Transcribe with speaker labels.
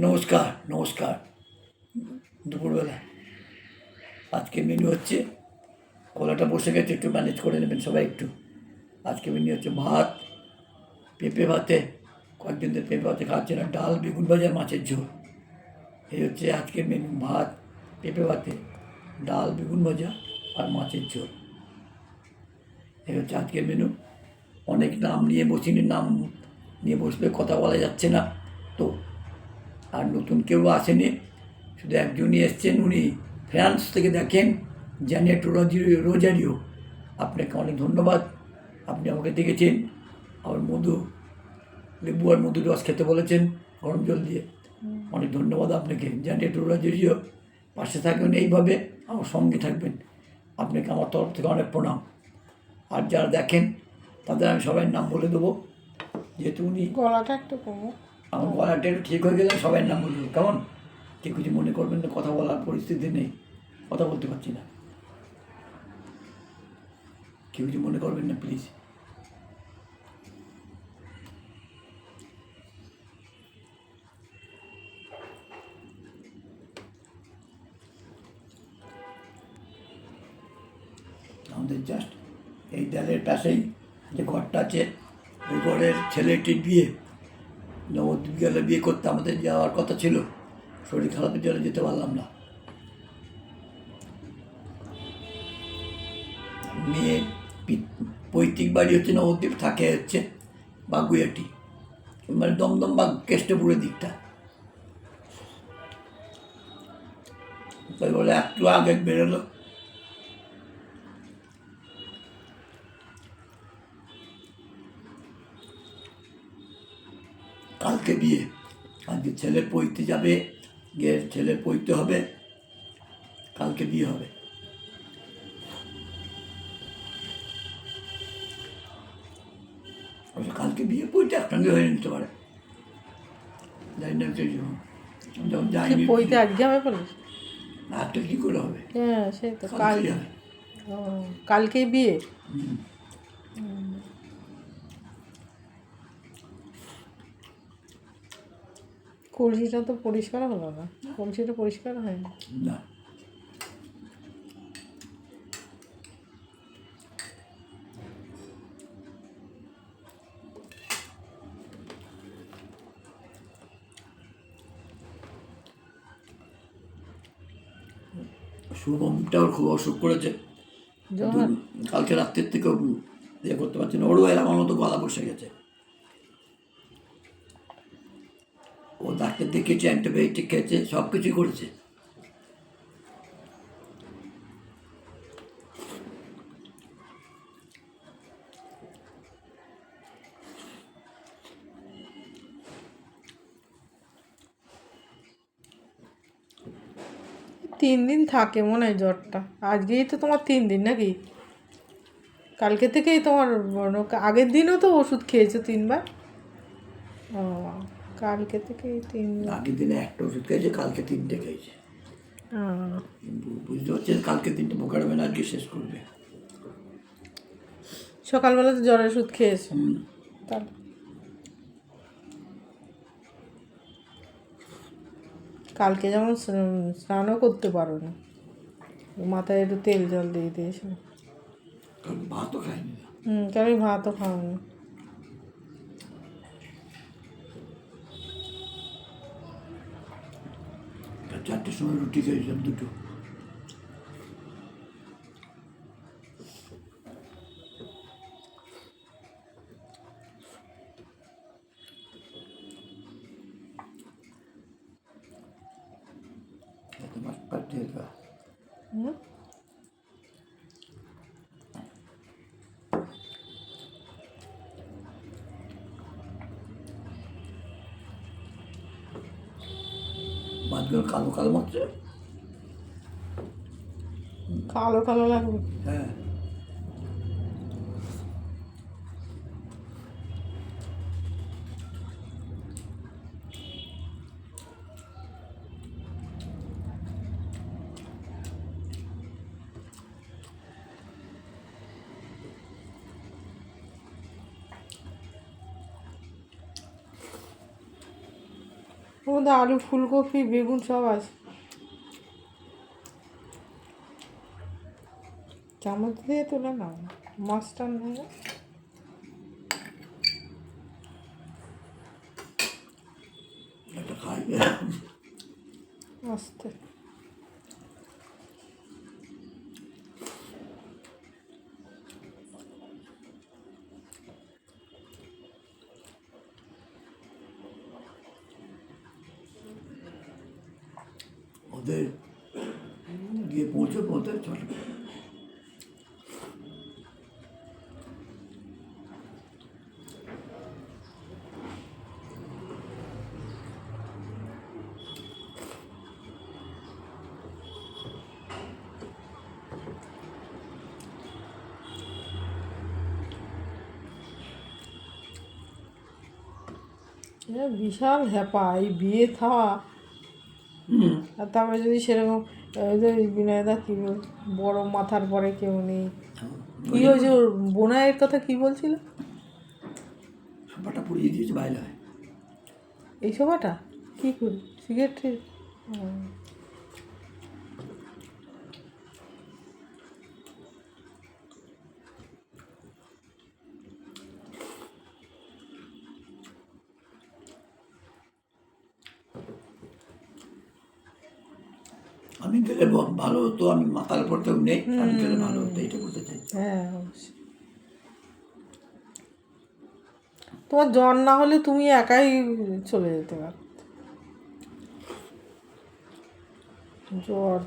Speaker 1: নমস্কার নমস্কার। দুপুরবেলা। আজকে মেনু হচ্ছে কলাটা বসে গেছে, একটু ম্যানেজ করে নেবেন সবাই একটু। আজকে মেনু হচ্ছে ভাত, পেঁপে ভাতে কয়েকদিন ধরে পেঁপে ভাতে খাচ্ছে না ডাল বেগুন ভাজা মাছের ঝোল। এই হচ্ছে আজকের মেনু ভাত, পেঁপে ভাতে, ডাল বেগুন ভাজা আর মাছের ঝোল। এই হচ্ছে আজকের মেনু অনেক নাম নিয়ে বসিনি, নাম নিয়ে বসলে কথা বলা যাচ্ছে না। তো আর নতুন কেউ আসেনি। শুধু একজনই এসছেন উনি ফ্রান্স থেকে দেখেন জ্যানেট রোজারিও রোজারিও। আপনাকে অনেক ধন্যবাদ। আপনি আমাকে দেখেছেন। আর মধু লেবু আর মধু রস খেতে বলেছেন গরম জল দিয়ে। অনেক ধন্যবাদ আপনাকে। জ্যানেট রোজারিও পাশে থাকবেন এইভাবে আমার সঙ্গে থাকবেন। আপনাকে আমার তরফ থেকে অনেক প্রণাম। আর যারা দেখেন তাদের আমি সবাই নাম বলে দেবো। যেহেতু উনি
Speaker 2: গলাটা একটু কমো
Speaker 1: আমার গলাটা একটু ঠিক হয়ে গেলে সবাই নাম বলব। কেমন? কেউ কিছু মনে করবেন না, কথা বলার পরিস্থিতি নেই, কথা বলতে পারছি না। কেউ কিছু মনে করবেন না প্লিজ আমাদের জাস্ট এই দেয়ালের পাশেই যে ঘরটা আছে, ওই ঘরের ছেলেটির বিয়ে। নবদ্বীপ গেলে বিয়ে করতে আমাদের যাওয়ার কথা ছিল। শরীর খারাপের জন্য যেতে পারলাম না। মেয়ে পৈতৃক বাড়ি হচ্ছে নবদ্বীপ থাকে হচ্ছে বাগুইয়াটি। মানে দমদম বা কেষ্টপুরের দিকটা। তাই বলে একটু আগে বেরোলো। কালকে বিয়ে। আজকে ছেলে পইতে যাবে গিয়ে ছেলে পইতে হবে কালকে বিয়ে হবে। কালকে বিয়ে পইতে একসঙ্গে হয়ে নিতে পারে। জানি না কিছু যখন
Speaker 2: কি
Speaker 1: যাইনি
Speaker 2: পইতে আজকে হবে বলিস
Speaker 1: রাতটা কী করে হবে?
Speaker 2: হ্যাঁ সে তো কাল
Speaker 1: কালকে হবে।
Speaker 2: ও, কালকে বিয়ে?
Speaker 1: হুম।
Speaker 2: কলসিটা তো পরিষ্কার হলো না কলসিটা পরিষ্কার হয়নি
Speaker 1: না? শুভমটাও খুব অসুখ করেছে। কালকে রাত্রের থেকে ইয়ে করতে পারছি না। ওরও এরকম মতো গলা বসে গেছে। ও ডাক্তার দেখিয়েছে, অ্যান্টিবায়োটিক খেয়েছে, সব কিছুই করেছে।
Speaker 2: তিন দিন থাকে মনে হয় জ্বরটা। আজকেই তো তোমার তিন দিন নাকি? কালকে থেকেই তোমার আগের দিনও তো ওষুধ খেয়েছো তিনবার? ও কালকে থেকেই তিন
Speaker 1: আগের দিনে একটা ওষুধ খেয়েছে কালকে তিনটে খেয়েছে। বুঝতে পারছেন কালকে তিনটে মোকারবেন আজকে শেষ করবে।
Speaker 2: সকালবেলা তো জ্বরের ওষুধ খেয়েছে। তার কালকে যেমন স্নানও করতে পারো না। মাথায় একটু তেল জল দিয়ে দিয়েছিল
Speaker 1: কারণ ভাতও খায়নি না
Speaker 2: হুম কেন ভাতও খাও
Speaker 1: চারটের সময় রুটি খেয়েছিলাম দুটো এত মাছ পাঠিয়ে দেওয়া কালো কালো মাছ
Speaker 2: কালো কালো লাগবে?
Speaker 1: হ্যাঁ।
Speaker 2: ওর মধ্যে আলু ফুলকপি বেগুন সব আছে। চামচ দিয়ে তোলে না মাছটা
Speaker 1: একটা
Speaker 2: আস্তে।
Speaker 1: ওদের গিয়ে পৌঁছে পৌঁছে চলে
Speaker 2: এ বিশাল হ্যাপা এই বিয়ে থাওয়া
Speaker 1: হুম
Speaker 2: আর তারপরে যদি সেরকম ওই যে বিনয়দা কি বল বড় মাথার পরে কেউ নেই। কি হয়েছে ওর বোনাইয়ের কথা কি বলছিল?
Speaker 1: সোফাটা পুড়িয়ে দিয়েছে বাইরে
Speaker 2: এই সোফাটা কি করি? সিগারেট
Speaker 1: আমি গেলে ভালো হতো আমি মাথার উপর কেউ নেই আমি গেলে ভালো হতো এটা বলতে চাই
Speaker 2: হ্যাঁ তোমার জ্বর না হলে তুমি একাই চলে যেতে পারো জ্বর